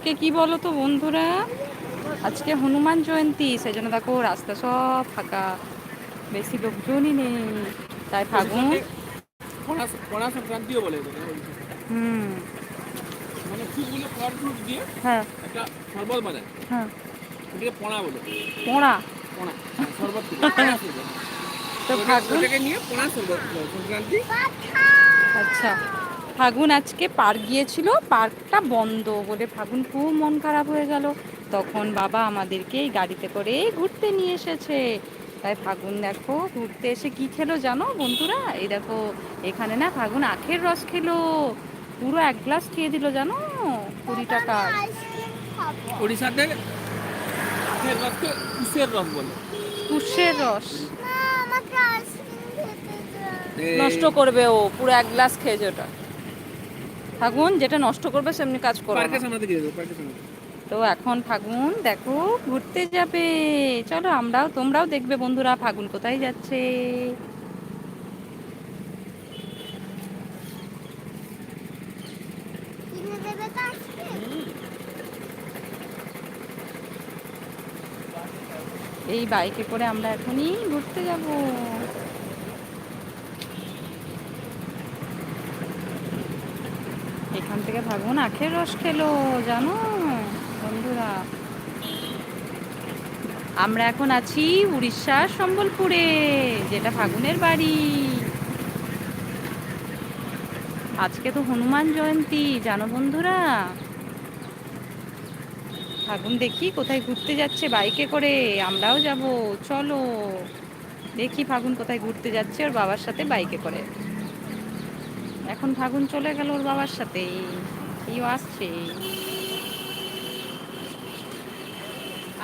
আজকে কি বলো তো বন্ধুরা? আজকে হনুমান জয়ন্তী সেই জন্য দেখো রাস্তা সব ফাঁকা। বেশি লোকজনই নেই। তাই ফাগুন। হুম। মানে হ্যাঁ। পোড়া পোড়া। তো ফাগুন? নিয়ে পোড়া সংক্রান্তি। আচ্ছা। ফাগুন আজকে পার্ক গিয়েছিল পার্কটা বন্ধ বলে ফাগুন খুব মন খারাপ হয়ে গেল। তখন বাবা আমাদেরকে এই গাড়িতে করে ঘুরতে নিয়ে এসেছে। তাই ফাগুন দেখো ঘুরতে এসে কি খেলো জানো বন্ধুরা? এই দেখো এখানে না ফাগুন আখের রস খেলো। পুরো এক গ্লাস খেয়ে দিল জানো? কুড়ি টাকা। ওড়িশাতে আখের রসকে উষের রস বলে। তুষের রস। নষ্ট করবে ও পুরো এক গ্লাস খেয়েছে ওটা। ফাগুন যেটা নষ্ট করবে সেমনি কাজ করবে তো এখন ফাগুন দেখো ঘুরতে যাবে। চলো আমরাও তোমরাও দেখবে বন্ধুরা ফাগুন কোথায় যাচ্ছে। এই বাইকে করে আমরা এখনই ঘুরতে যাব। এখান থেকে ফাগুন আখের রস খেলো, জানো? বন্ধুরা। আমরা এখন আছি উড়িষ্যার সম্বলপুরে, যেটা ফাগুনের বাড়ি। আজকে তো হনুমান জয়ন্তী, জানো বন্ধুরা? ফাগুন দেখি কোথায় ঘুরতে যাচ্ছে বাইকে করে, আমরাও যাব, চলো। দেখি ফাগুন কোথায় ঘুরতে যাচ্ছে ওর বাবার সাথে বাইকে করে। এখন ফাগুন চলে গেল ওর বাবার সাথে। কেউ আসছে।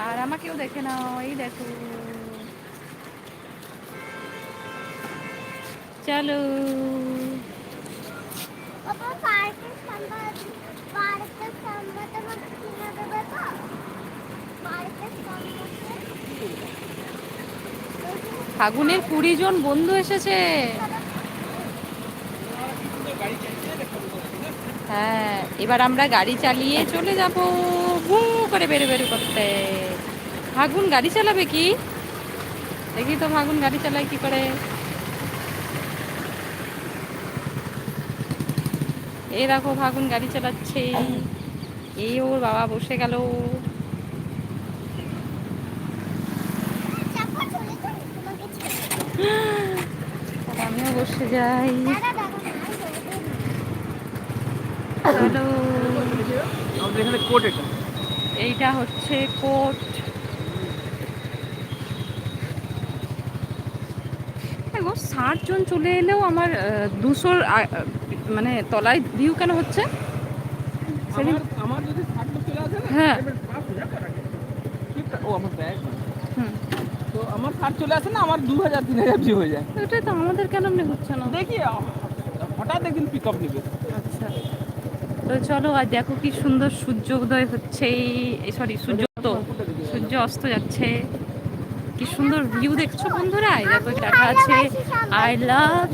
আর আমাকেও দেখে নাও এই দেখো। চলো। ফাগুনের কুড়ি জন বন্ধু এসেছে। হ্যাঁ এবার আমরা গাড়ি চালিয়ে চলে যাব। ভু করে বেরো বেরো করতে। ফাগুন গাড়ি চালাবে কি? দেখি তো ফাগুন গাড়ি চালায় কি করে। এই দেখো ফাগুন গাড়ি চালাচ্ছে। এই ওর বাবা বসে গেল। আমিও বসে যাই চলো আমাদের এখানে কোট এটা এইটা হচ্ছে কোট দেখো ষাট জন চলে এলেও আমার দুশোর মানে তলায় ভিউ কেন হচ্ছে? সেদিন- আমার আমার যদি ষাট চলে আসে হ্যাঁ। ও আমার ব্যাগ হুম। তো আমার ষাট চলে আসে না আমার দু হাজার তিন হাজার ভিউ হয়ে যায়। ওটাই তো আমাদের কেন হচ্ছে না? দেখি হঠাৎ একদিন পিক আপ নেবে। তো চলো আর দেখো কি সুন্দর সূর্য উদয় হচ্ছে এই সরি সূর্য তো সূর্য অস্ত যাচ্ছে। কি সুন্দর ভিউ দেখছ বন্ধুরা? দেখো লেখা আছে আই লাভ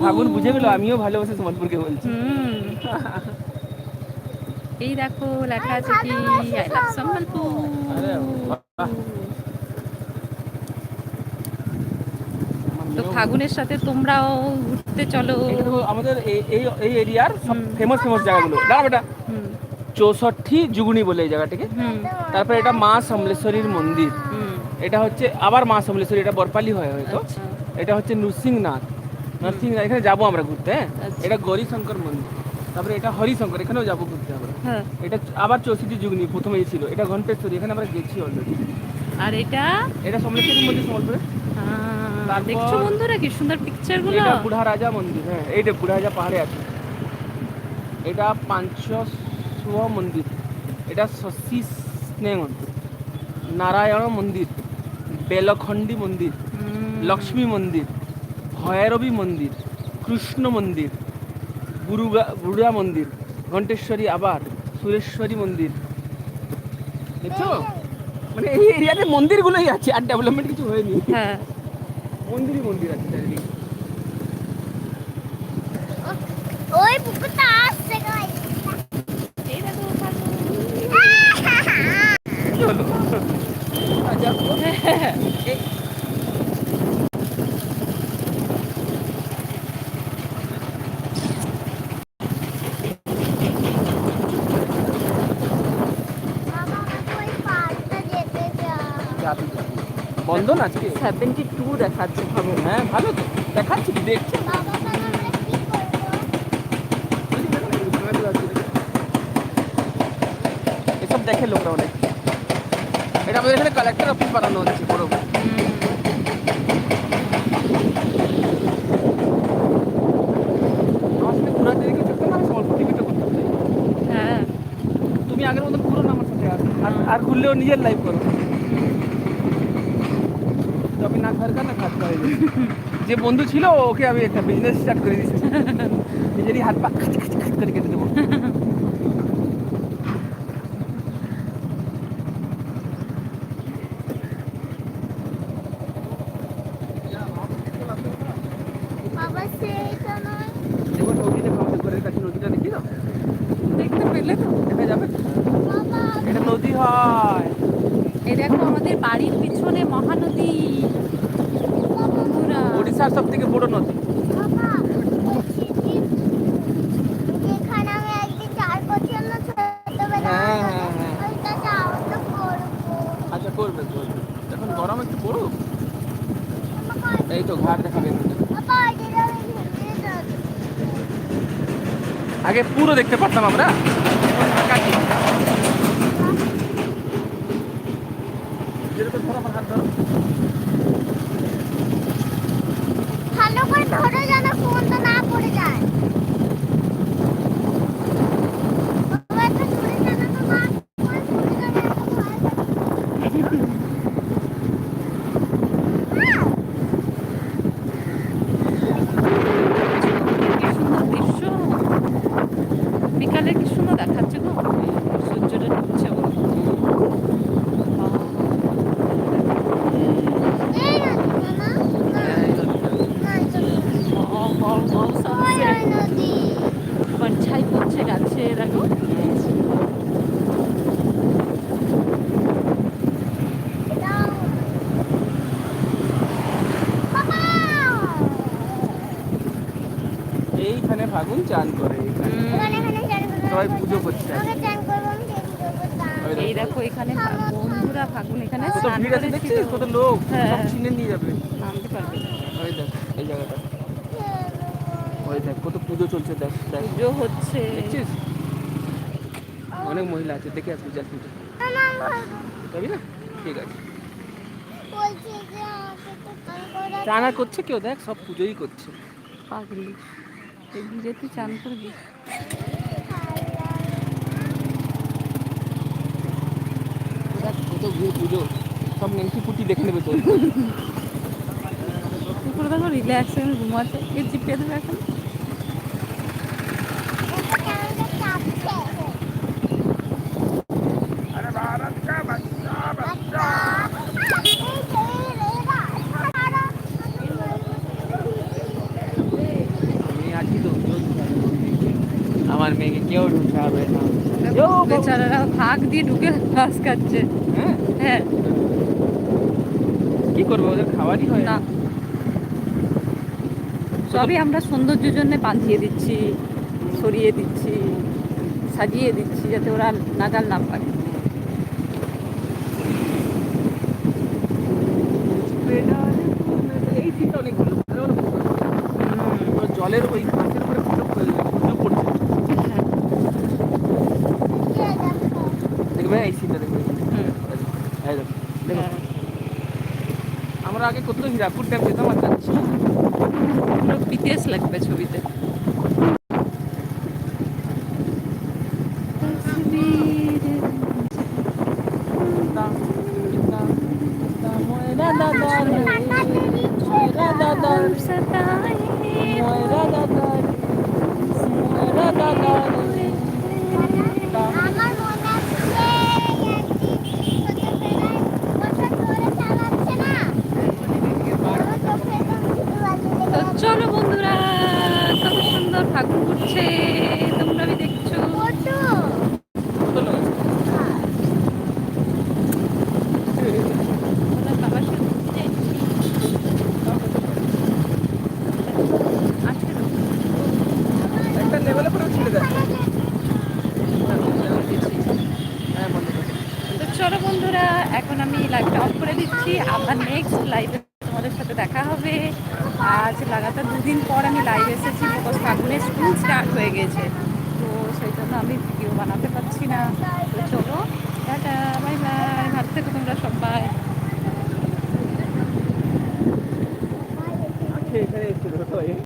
ফাগুন বুঝে গেল আমিও ভালোবাসি সম্বলপুরকে বলছি। এই দেখো লেখা আছে কি আই লাভ সম্বলপুর আরে বাহ। তো ফাগুনের সাথে তোমরাও ঘুরতে চলো। আমাদের এই এই এরিয়ার সব ফেমাস ফেমাস জায়গাগুলো। দাঁড়া বেটা। চৌষট্টি যুগুনি বলে এই জায়গাটিকে। তারপরে এটা মা সমলেশ্বরীর মন্দির। এটা হচ্ছে আবার মা সমলেশ্বরী এটা বরপালি হয় হয়তো। আচ্ছা। এটা হচ্ছে নৃসিংহনাথ। নরসিংহনাথ এখানে যাব আমরা ঘুরতে হ্যাঁ? আচ্ছা। এটা গৌরীশঙ্কর মন্দির। তারপরে এটা হরিশঙ্কর এখানেও যাব ঘুরতে আমরা। হ্যাঁ। এটা আবার চৌষট্টি যুগনি প্রথমে ছিল। এটা ঘন্টেশ্বরী এখানে আমরা গেছি অলরেডি আর এটা? এটা সমলেশ্বরী মন্দির সম্বলপুরে আহ, তারপর- দেখছ বন্ধুরা কি সুন্দর পিকচারগুলো এটা বুড়া রাজা মন্দির হ্যাঁ এইটা বুড়া রাজা পাহাড়ে আছে। এটা পাঞ্চস্ব মন্দির এটা শশী স্নেহ নারায়ণ মন্দির বেলখণ্ডী মন্দির লক্ষ্মী মন্দির ভৈরবী মন্দির কৃষ্ণ মন্দির বুরুগা বুড়া মন্দির ঘণ্টেশ্বরী আবার সুরেশ্বরী মন্দির। দেখছ? মানে এই এরিয়াতে মন্দিরগুলোই আছে আর ডেভেলপমেন্ট কিছু হয়নি। হ্যাঁ। মন্দিরই মন্দির আছে চারিদিকে ওই পুকুরটা আসছে গাইস এই দেখো ফাগুন। এই- বাবা আমাকে ওই পার্কটা যেতে চাই যাবি, যাবি। বন্ধ না আজকে? সেভেন্টি টু দেখাচ্ছে ভাবো। হ্যাঁ ভালো তো। দেখাচ্ছি দেখছি। এসব দেখে লোকরা অনেক। এটা আমাদের এখানে কালেক্টর অফিস বানানো হচ্ছে বড়। আমার সাথে ঘোরাতে দেখে চলতে না আমি অল্প টিকিটও করতে চাই হ্যাঁ তুমি আগের মতন ঘুরো না আমার সাথে আর আর- আর ঘুরলেও নিজের লাইফ করো যে। বন্ধু ছিল ওকে আমি একটা বিজনেস স্টার্ট করে দিয়েছি। নিজেরই হাত পা করে কেটে দেবো। এটা নদী হয়। এই দেখো আমাদের বাড়ির পিছনে মহানদী বন্ধুরা ওড়িশার সব থেকে বড় নদী বাবা বলছি কি যেখানে আমি একদিন চার করছিলাম না ছোটবেলা হ্যাঁ, হ্যাঁ, হ্যাঁ। ওইটা যাওয়া তো করব আচ্ছা করবে করবে এখন গরম একটু পড়ুক বাবা এই তো ঘাট দেখাবে বাবা এটা আমি ঘুরতে যাচ্ছি আগে পুরো দেখতে পারতাম আমরা। ভালো করে ধরে যেন ফোনটা না পড়ে যায় বাবা একটা দূরে যেন তো মা ফোন পড়ে যাবে এত ভয় লাগে। আহ! কি সুন্দর দৃশ্য বিকালে কি সুন্দর দেখাচ্ছে গো সূর্যটা ঢুকছে বলে এই নদীটা না? না, না, এটা না। ওই ওই নদী। ছাই পড়ছে গাছে দেখো এটাও। বাবা! এইখানে ফাগুন চান করে। সবাই পুজো করছে। এই দেখো। এখানে বন্ধুরা ফাগুন এখানে কত স্নান ভিড় দেখছিস? কত লোক হ্যাঁ। সব ছিনে নিয়ে যাবে। নামতে পারবে ওই দেখ এই জায়গাটা। ওই দেখ কত পুজো চলছে দেখ দেখ। পুজো হচ্ছে। দেখছিস? অনেক মহিলা আছে দেখে আসবি যা পুজো যাবি না? ঠিক আছে। আর করছে কেউ? দেখ সব পুজোই করছে। পাগলি। এই ভিড়ে তুই চান করবি কত পুজো সব নেংটি পুটি দেখে নেবে তো। দেখো রিল্যাক্স ঘুমাচ্ছে এ চিপে দেবে এখন এটা আমাকে চাপছে। বাচ্চা। এই যে, এরা, এরা। আমি আছি তো আমার মেয়েকে কেউ ঢুকাবে না। বেচারারা ফাঁক দিয়ে ঢুকে ঘাস খাচ্ছে। হ্যাঁ? হ্যাঁ। কি করব ওদের খাবারই হয় না। সবই আমরা সৌন্দর্যের জন্য বাঁধিয়ে দিচ্ছি সরিয়ে দিচ্ছি সাজিয়ে দিচ্ছি যাতে ওরা নাগাল না পায় জলের ওই ঘাসের উপরে পুজো করে- পুজো করছে কে দেখো? দেখবে এই সিটটা দেখবে হুম, এই দেখো দেখো। হ্যাঁ। আমরা আগে কত হীরাপুর ড্যাম যেতাম আর যাচ্ছি পুরো লাগবে ছবিতে ময়রা দাদা রে ময়রা দাদা রে ময়রা দাদা রে ময়রা দাদা রে আমার মনে আছে ছোটবেলায় বছর ধরে চালাচ্ছে না আমার চোখে একদম ধুলো বাজে তো লেগে চলো বন্ধুরা কত সুন্দর ফাগুন ঘুরছে তোমরা বি দেখছ ফটো কত লোক আছে? ওরা বাবার বলে পরে ছেড়ে দেয় দিচ্ছি। হ্যাঁ বন্ধ করো। তো চলো বন্ধুরা এখন আমি লাইভটা অফ করে দিচ্ছি আবার নেক্সট লাইভে তোমাদের সাথে দেখা হবে। আজ লাগাতার দুদিন পর আমি লাইভ এসেছি বিকজ ফাগুনের স্কুল স্টার্ট হয়ে গেছে। তো সেই জন্য আমি ভিডিও বানাতে পারছি না। তো চলো বাই বাই ভালো থেকো তোমরা সবাই। ঠিক